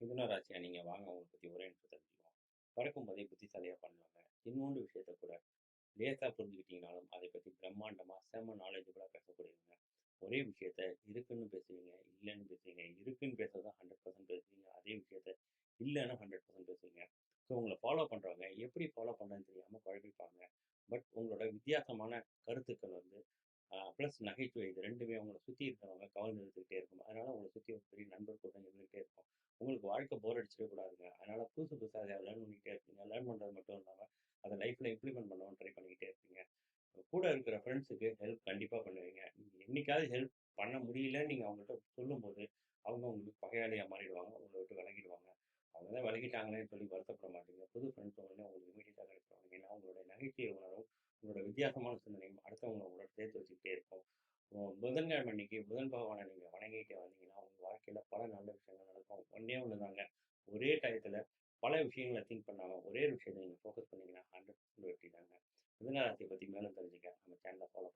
மிதுன ராசியா நீங்க வாங்க உங்களை பத்தி ஒரே நிமிஷம் தெரிஞ்சுக்குவோம். பிறக்கும் போதே புத்திசாலியா பண்ணுவாங்க. இன்னொன்று விஷயத்த கூட லேசா புரிஞ்சுக்கிட்டீங்கனாலும் அதை பத்தி பிரம்மாண்டமா செம நாலேஜபிளா பேசக்கூடியவங்க. ஒரே விஷயத்த இருக்குன்னு பேசுவீங்க இல்லைன்னு பேசுவீங்க இருக்குன்னு பேசுறதா ஹண்ட்ரட் பர்சன்ட் பேசுவீங்க அதே விஷயத்த இல்லைன்னு ஹண்ட்ரட் பர்சன்ட் பேசுவீங்க. ஸோ உங்களை ஃபாலோ பண்றவங்க எப்படி ஃபாலோ பண்ணுறதுன்னு தெரியாம குழப்பிப்பாங்க பட் உங்களோட வித்தியாசமான கருத்துக்கள் வந்து ப்ளஸ் நகைச்சுவை. இது ரெண்டுமே உங்களை சுற்றி இருக்கிறவங்க கவர்ந்து எடுத்துக்கிட்டே இருக்கும். அதனால உங்களை சுற்றி ஒரு பெரிய நண்பர் கூட இருந்துகிட்டே இருக்கும். உங்களுக்கு வாழ்க்கை போர் அடிச்சிடவே கூடாதுங்க. அதனால புதுசு புதுசாக அதை லேர்ன் பண்ணிக்கிட்டே இருப்பீங்க. லேர்ன் பண்ணுறது மட்டும் இல்லாமல் அதை லைஃப்பில் இம்ப்ளிமெண்ட் பண்ணவும் ட்ரை பண்ணிக்கிட்டே இருப்பீங்க. கூட இருக்கிற ஃப்ரெண்ட்ஸுக்கு ஹெல்ப் கண்டிப்பாக பண்ணுவீங்க. என்றைக்காவது என்னைக்காவது ஹெல்ப் பண்ண முடியலன்னு நீங்கள் அவங்கள்ட்ட சொல்லும்போது அவங்க உங்களுக்கு பகையாளியாக மாறிடுவாங்க. உங்களை விட்டு விலகிடுவாங்க. அவங்க தான் விலகிட்டாங்களேன்னு சொல்லி வருத்தப்பட மாட்டீங்க. புது ஃப்ரெண்ட்ஸ் உடனே உங்களுக்கு இமீடியட்டாக கிடைப்பாங்க ஏன்னா உங்களுடைய நகைச்சுவை உணரும் உங்களோட வித்தியாசமான சிந்தனையும் அடுத்தவங்க உங்களோட சேர்த்து வச்சுக்கிட்டே புதன்கிழமை அன்னைக்கு புதன் பகவானை நீங்கள் வணங்கிட்டு வந்தீங்கன்னா உங்கள் வாழ்க்கையில் பல நல்ல விஷயங்கள் நடக்கும். ஒன்றே ஒன்று தாங்க. ஒரே டயத்தில் பல விஷயங்களை திங்க் பண்ணாமல் ஒரே விஷயத்தை நீங்கள் ஃபோக்கஸ் பண்ணீங்கன்னா ஹண்ட்ரட் பர்சன்ட் வெற்றி தாங்க. மிதனராசியை பற்றி மேலும் தெரிஞ்சுக்க நம்ம சேனலை ஃபாலோ